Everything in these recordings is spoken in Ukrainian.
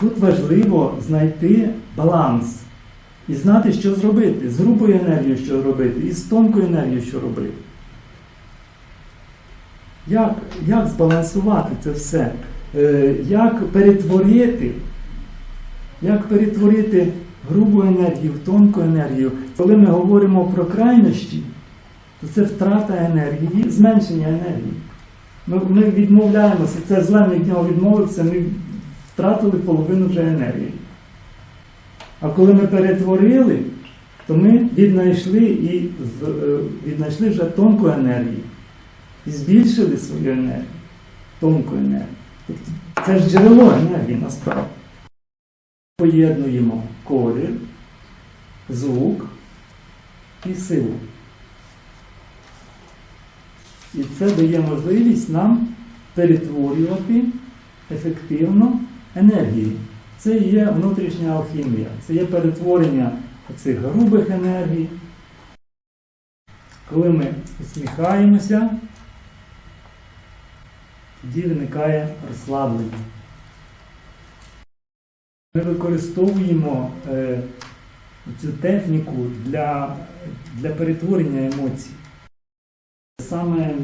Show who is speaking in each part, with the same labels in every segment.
Speaker 1: Тут важливо знайти баланс і знати, що зробити. З грубою енергією, що робити, і з тонкою енергією, що робити. Як, як збалансувати це все? Е, як перетворити, як перетворити грубу енергію в тонку енергію? Коли ми говоримо про крайнощі, то це втрата енергії, зменшення енергії. Ми, ми відмовляємося, це зле ми від нього відмовитися, ми втратили половину вже енергії. А коли ми перетворили, то ми віднайшли і е, віднайшли вже тонку енергію і збільшили свою енергію, тонку енергію. Тобто це ж джерело енергії насправді. Поєднуємо колір, звук і силу. І це дає можливість нам перетворювати ефективно енергію. Це є внутрішня алхімія, це є перетворення цих грубих енергій. Коли ми усміхаємося, тоді виникає розслаблення. Ми використовуємо е, цю техніку для, для перетворення емоцій. Саме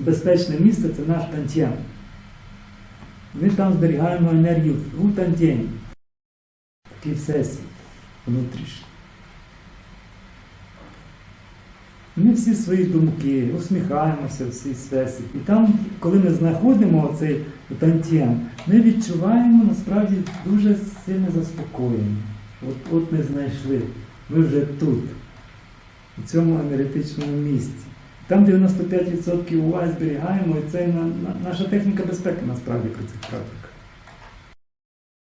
Speaker 1: безпечне місце це наш тантєм. Ми там зберігаємо енергію у тантємі. Такий всесвіт внутрішній. Ми всі свої думки, усміхаємося в свій всесвіт. І там, коли ми знаходимо цей тантєм, ми відчуваємо насправді дуже сильне заспокоєння. От, от ми знайшли, ми вже тут, у цьому енергетичному місці. Там 95% уваги зберігаємо, і це на, на- наша техніка безпеки насправді при цих практиках.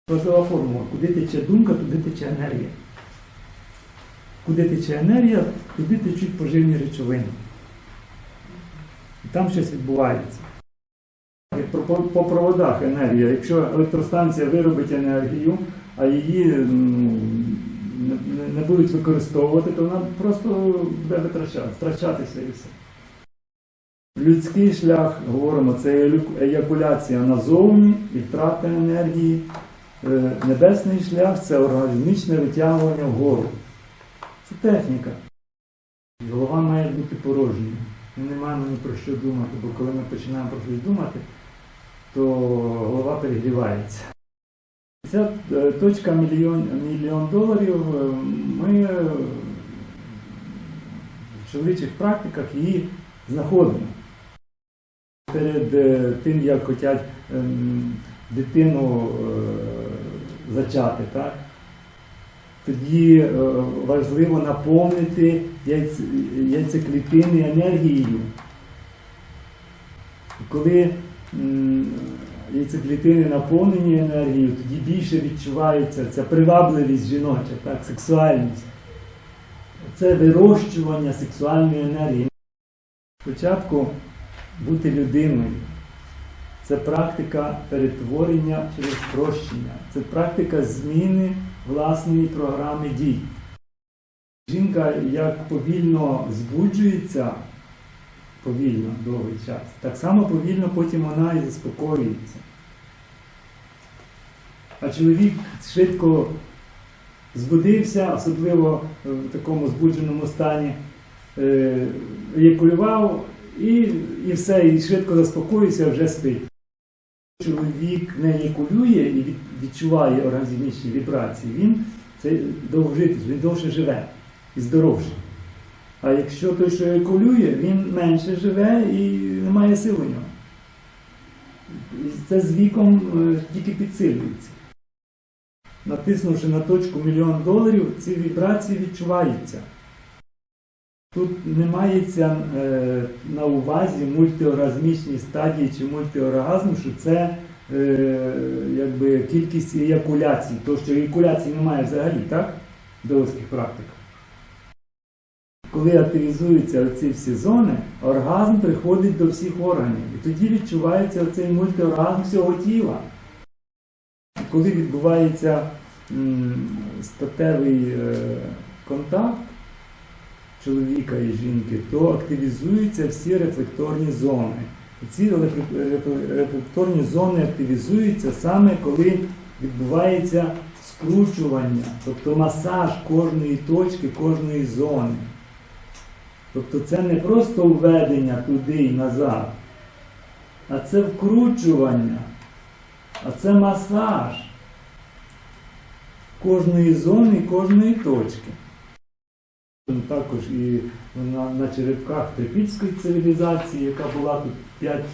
Speaker 1: Важлива формула. Куди тече думка, туди тече енергія. Куди тече енергія, туди течуть поживні речовини. І там щось відбувається. По, проводах енергія. Якщо електростанція виробить енергію, а її не, будуть використовувати, то вона просто буде втрачатися і все. Людський шлях, говоримо, це еякуляція назовні і втрата енергії. Е, Небесний шлях це оргазмічне витягування вгору. Це техніка. Голова має бути порожньою. Ми не маємо ні про що думати, бо коли ми починаємо про щось думати, то голова перегрівається. Ця е, точка мільйон, мільйон доларів, е, ми в чоловічих практиках її знаходимо. Перед е, тим, як хочуть ем, дитину е, зачати, так? тоді е, важливо наповнити яйце, яйцеклітини енергією. Коли яйцеклітини наповнені енергією, тоді більше відчувається ця привабливість жіноча, так, сексуальність. Це вирощування сексуальної енергії. Спочатку бути людиною. Це практика перетворення через прощення. Це практика зміни власної програми дій. Жінка як повільно збуджується, повільно довгий час, так само повільно потім вона і заспокоюється. А чоловік швидко збудився, особливо в такому збудженому стані, е, еякулював і, і все, і швидко заспокоївся, вже спить. Чоловік не еякулює і відчуває оргазмічні вібрації, він це довжитель, він довше живе і здоровше. А якщо той, що еякулює, він менше живе і немає сил у нього. Це з віком е, тільки підсилюється. Натиснувши на точку мільйон доларів, ці вібрації відчуваються. Тут не мається е, на увазі мультиоргазмічні стадії чи мультиоргазм, що це е, якби кількість еякуляцій, то що еякуляції немає взагалі, так? В даосських практиках. Коли активізуються ці всі зони, оргазм приходить до всіх органів. І тоді відчувається оцей мультиоргазм всього тіла. Коли відбувається м, статевий е, контакт, чоловіка і жінки, то активізуються всі рефлекторні зони. І ці рефлек- рефлек- рефлекторні зони активізуються саме коли відбувається скручування, тобто масаж кожної точки, кожної зони. Тобто це не просто введення туди і назад, а це вкручування, а це масаж кожної зони, кожної точки. Також і на, на черепках Трипільської цивілізації, яка була тут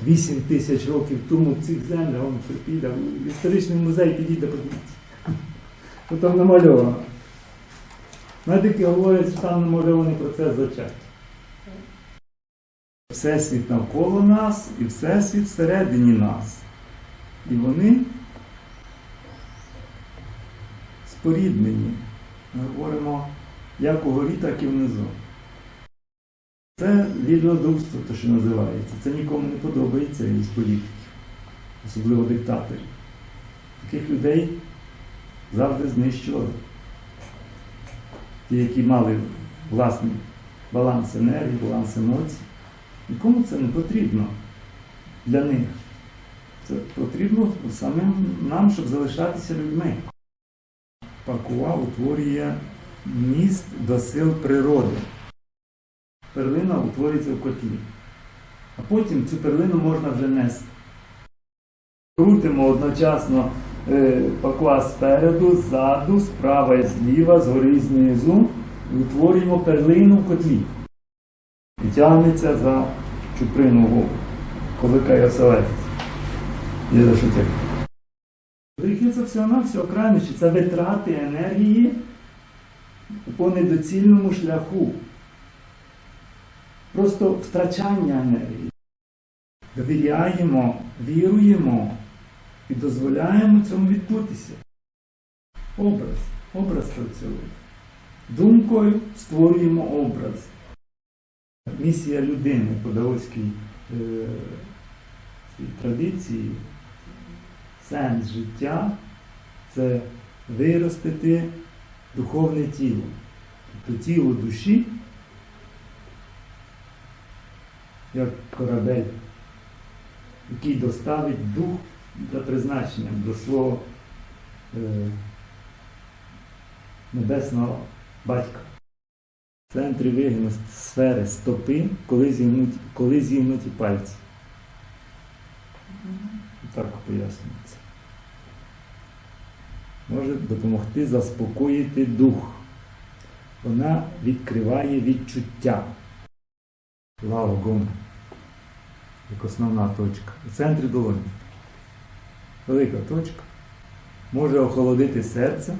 Speaker 1: 5-8 тисяч років тому в цих землях, он Трипілля, історичний музей підійде, подивіться. Ну, там намальовано. Медики говорять, що там намальований процес зачаття. Всесвіт навколо нас і Всесвіт всередині нас. І вони споріднені. Ми говоримо як угорі, так і внизу. Це вільнодумство, те, що називається. Це нікому не подобається із політиків, особливо диктаторів. Таких людей завжди знищували. Ті, які мали власний баланс енергії, баланс емоцій. Нікому це не потрібно для них. Це потрібно самим нам, щоб залишатися людьми. Пакуа утворює міст до сил природи. Перлина утворюється в котлі. А потім цю перлину можна вже нести. Крутимо одночасно е, пакуа спереду, ззаду, справа і зліва, згори і знизу. І утворюємо перлину в котлі. І тягнеться за чуприну голову. Колика оселедець. Є за що це всього на всього крайнощі, це витрати енергії по недоцільному шляху. Просто втрачання енергії. Довіряємо, віруємо і дозволяємо цьому відбутися. Образ. Образ працює. Думкою створюємо образ. Місія людини по даоській е, традиції, сенс життя це виростити духовне тіло. Тобто тіло душі, як корабель, який доставить дух за призначенням до свого е, небесного батька. В центрі вигину сфери стопи, коли зігнуті, коли зігнуті пальці. Так пояснюється. Може допомогти заспокоїти дух. Вона відкриває відчуття. Лава гон. Як основна точка. У центрі долоні. Велика точка. Може охолодити серце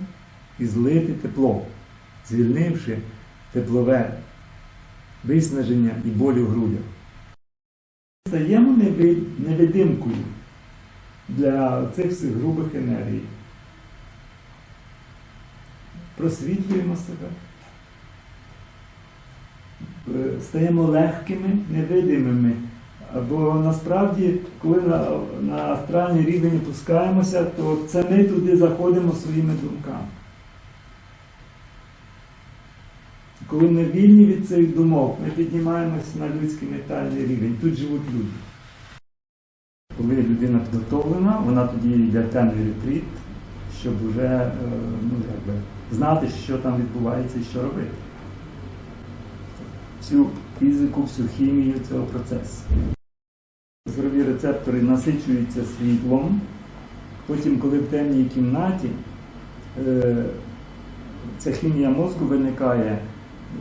Speaker 1: і злити тепло, звільнивши теплове виснаження і болі в грудях. Стаємо неви- невидимкою для цих всіх грубих енергій. Просвітлюємо себе. Е, Стаємо легкими, невидимими. Або насправді, коли на, на астральний рівень опускаємося, то це ми туди заходимо своїми думками. Коли ми вільні від цих думок, ми піднімаємось на людський ментальний рівень. Тут живуть люди. Коли людина підготовлена, вона тоді йде в темний ретріт, щоб вже е, ну, якби, знати, що там відбувається і що робити. Всю фізику, всю хімію цього процесу. Зорові рецептори насичуються світлом. Потім, коли в темній кімнаті, е, ця хімія мозку виникає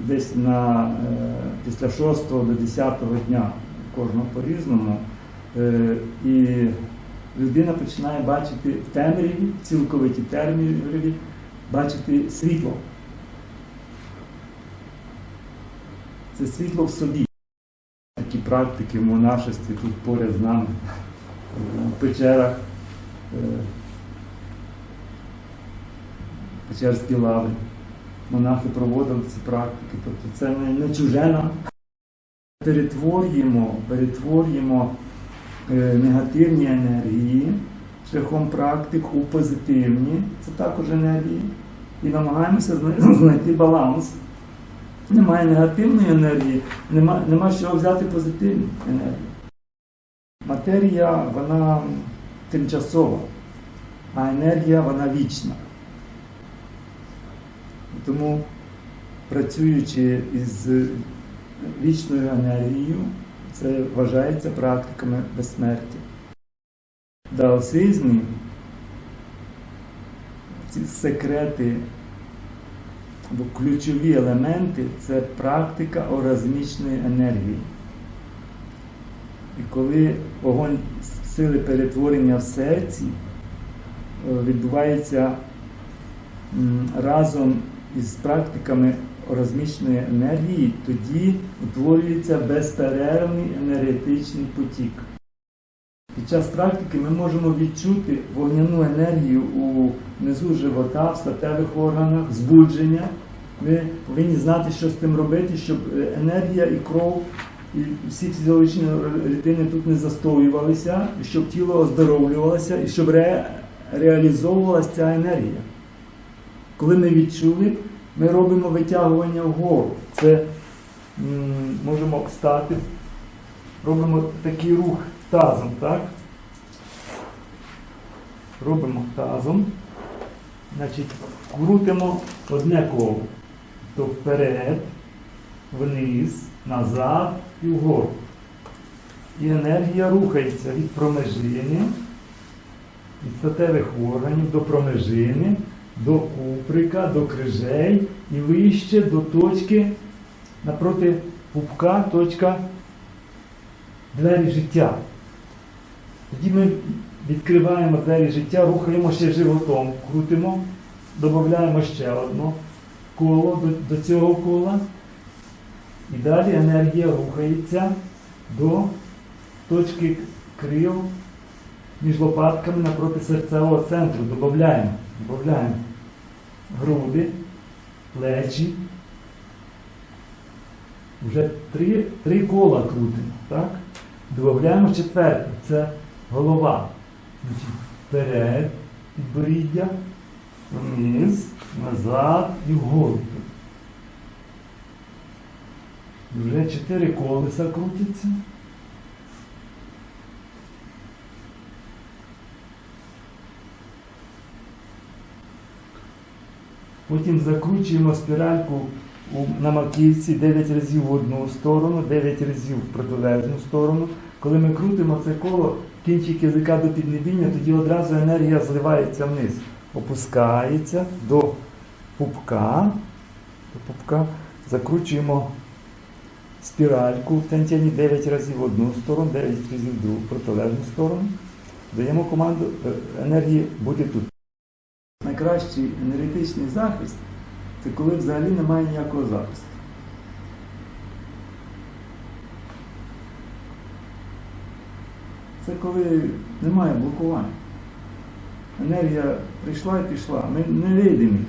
Speaker 1: десь на, е, після 6 до 10 дня, кожного по-різному. І людина починає бачити в темряві, в цілковитій темряві, бачити світло. Це світло в собі. Такі практики в монашестві тут поряд з нами, в печерах, е, печерські лави. Монахи проводили ці практики, тобто це не, чуже нам. Перетворюємо, перетворюємо негативні енергії шляхом практик у позитивні, це також енергії, і намагаємося знайти баланс. Немає негативної енергії, нема, нема чого взяти позитивну енергію. Матерія, вона тимчасова, а енергія вона вічна. Тому, працюючи із вічною енергією, це вважається практиками безсмертя. В даосизмі ці секрети або ключові елементи це практика оргазмічної енергії. І коли вогонь сили перетворення в серці е, відбувається разом із практиками оргазмічної енергії, тоді утворюється безперервний енергетичний потік. Під час практики ми можемо відчути вогняну енергію у низу живота, в статевих органах, збудження. Ми повинні знати, що з тим робити, щоб е, енергія і кров, і всі фізіологічні рідини тут не застоювалися, щоб тіло оздоровлювалося, і щоб ре, реалізовувалася ця енергія. Коли ми відчули, ми робимо витягування вгору. Це можемо встати, робимо такий рух тазом, так? Робимо тазом. Значить, крутимо одне коло. То вперед, вниз, назад і вгору. І енергія рухається від промежини, від статевих органів до промежини, до куприка, до крижей і вище до точки напроти пупка, точка двері життя. Тоді ми відкриваємо двері життя, рухаємо ще животом, крутимо, додаємо ще одне коло до, до цього кола. І далі енергія рухається до точки крил між лопатками напроти серцевого центру. Додаємо, додаємо груди, плечі. Вже три, три кола крутимо. Так? Додаємо четверте. Це голова. Вперед, підборіддя, вниз, назад і вгору. Вже чотири колеса крутяться. Потім закручуємо спіральку на маківці 9 разів в одну сторону, 9 разів в протилежну сторону. Коли ми крутимо це коло, кінчик язика до піднебіння, тоді одразу енергія зливається вниз, опускається до пупка. До пупка. Закручуємо спіральку в тантяні 9 разів в одну сторону, 9 разів в другу в протилежну сторону. Даємо команду е, енергії бути тут. Найкращий енергетичний захист це коли взагалі немає ніякого захисту. Це коли немає блокування. Енергія прийшла і пішла. Ми невидимі.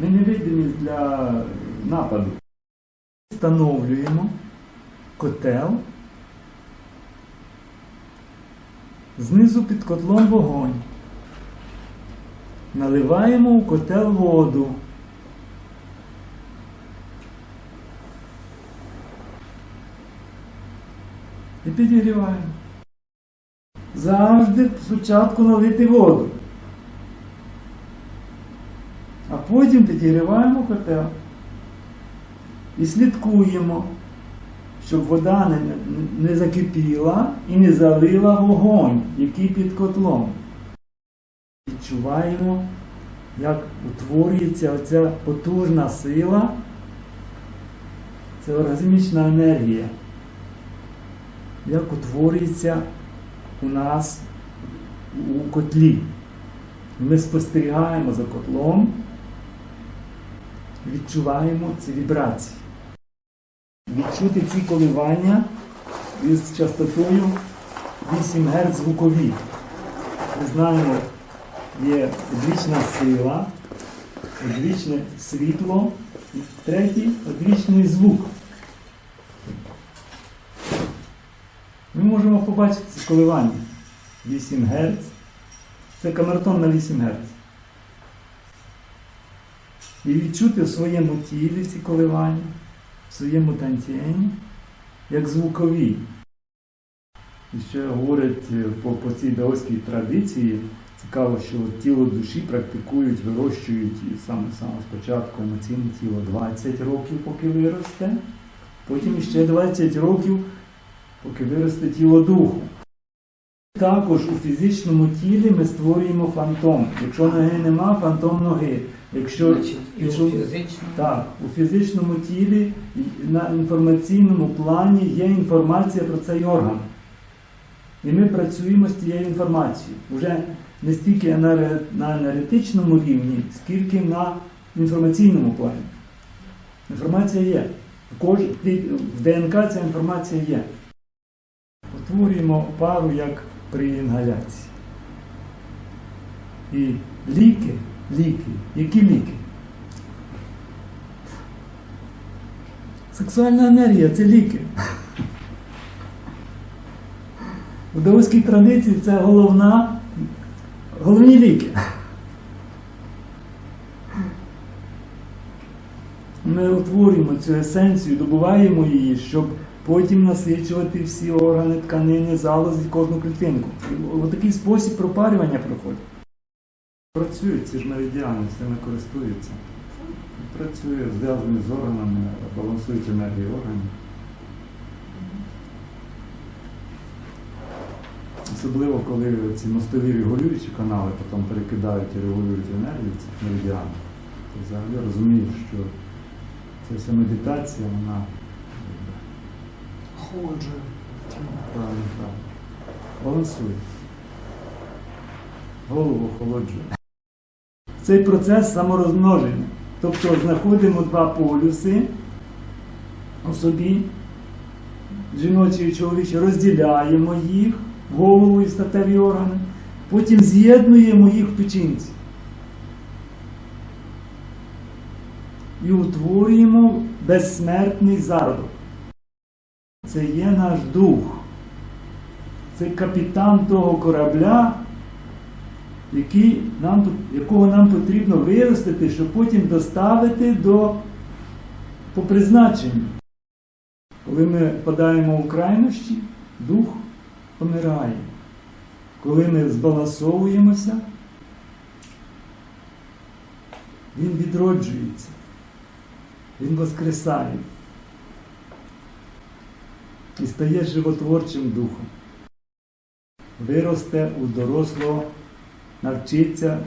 Speaker 1: Ми невидимі для нападу. Встановлюємо котел. Знизу під котлом вогонь. Наливаємо у котел воду. І підігріваємо. Завжди спочатку налити воду. А потім підігріваємо котел. І слідкуємо, щоб вода не, не закипіла і не залила вогонь, який під котлом. Відчуваємо, як утворюється оця потужна сила, це оргазмічна енергія, як утворюється у нас у котлі. Ми спостерігаємо за котлом, відчуваємо ці вібрації. Відчути ці коливання із частотою 8 Гц звукові. Ми знаємо, є одвічна сила, одвічне світло, і третій одвічний звук. Ми можемо побачити ці коливання 8 Гц. Це камертон на 8 Гц. І відчути в своєму тілі ці коливання, в своєму тантіні, як звукові. І ще говорять е, по, по цій даоській традиції, цікаво, що тіло душі практикують, вирощують і саме саме спочатку емоційне тіло 20 років, поки виросте, потім ще 20 років, поки виросте тіло духу. Також у фізичному тілі ми створюємо фантом. Якщо ноги нема, фантом ноги. Якщо,
Speaker 2: Значить,
Speaker 1: якщо
Speaker 2: у фізичному.
Speaker 1: так, у фізичному тілі на інформаційному плані є інформація про цей орган. І ми працюємо з цією інформацією. Вже не стільки на енергетичному рівні, скільки на інформаційному плані. Інформація є. В, в ДНК ця інформація є. Утворюємо пару як при інгаляції. І ліки, ліки, які ліки? Сексуальна енергія це ліки. У даоській традиції це головна, головні ліки. Ми утворюємо цю есенцію, добуваємо її, щоб потім насичувати всі органи, тканини, залози, кожну клітинку. У такий спосіб пропарювання проходить. Працюють ці ж меридіани, цими користуються. Працює, зв'язані з органами, балансують енергію органів. Особливо, коли ці мостові регулюючі канали потім перекидають і регулюють енергію в цих меридіанах, то взагалі розумієш, що ця вся медитація, вона якби,
Speaker 2: Охолоджує.
Speaker 1: правильно, правильно, балансує. Голову охолоджує. Цей процес саморозмноження. Тобто знаходимо два полюси у собі, жіночі і чоловічі, розділяємо їх, голову і статеві органи, потім з'єднуємо їх в печінці. І утворюємо безсмертний зародок. Це є наш дух. Це капітан того корабля, який нам, якого нам потрібно виростити, щоб потім доставити до по призначенню. Коли ми впадаємо у крайнощі, дух помирає. Коли ми збалансовуємося, він відроджується, він воскресає і стає животворчим духом. Виросте у дорослого, навчиться,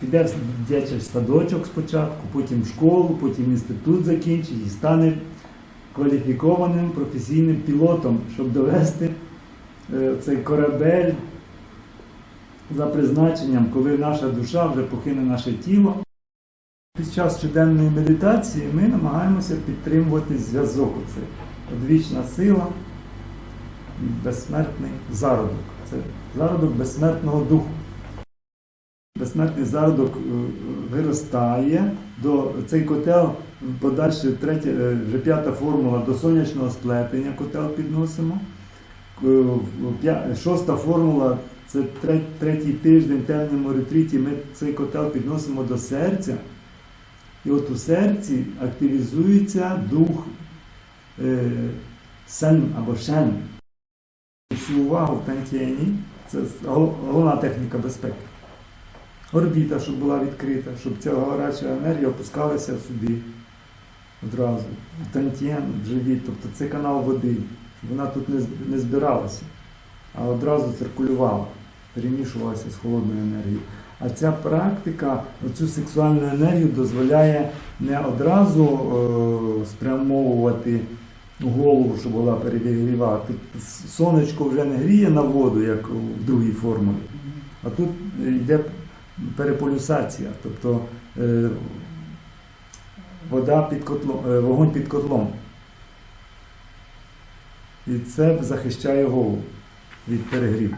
Speaker 1: піде в дитячий садочок спочатку, потім в школу, потім інститут закінчить і стане кваліфікованим професійним пілотом, щоб довести цей корабель за призначенням, коли наша душа вже покине наше тіло. Під час щоденної медитації ми намагаємося підтримувати зв'язок. Оце одвічна сила безсмертний зародок. Це зародок безсмертного духу. Безсмертний зародок е, виростає до цей котел, подальше третя, е, вже п'ята формула до сонячного сплетення котел підносимо. Е, Шоста формула це третій тиждень темному ретріті. Ми цей котел підносимо до серця. І от у серці активізується дух е, сен або шен. Всю увагу в тантієні це головна техніка безпеки. Орбіта, щоб була відкрита, щоб ця гаряча енергія опускалася сюди одразу. Тантієн в живіт, тобто це канал води. Вона тут не, збиралася, а одразу циркулювала, перемішувалася з холодною енергією. А ця практика, оцю сексуальну енергію дозволяє не одразу е, спрямовувати голову, щоб була перегрівати. Сонечко вже не гріє на воду, як в другій формулі, а тут йде переполюсація, тобто е, вода під котлом, е, вогонь під котлом. І це захищає голову від перегріву.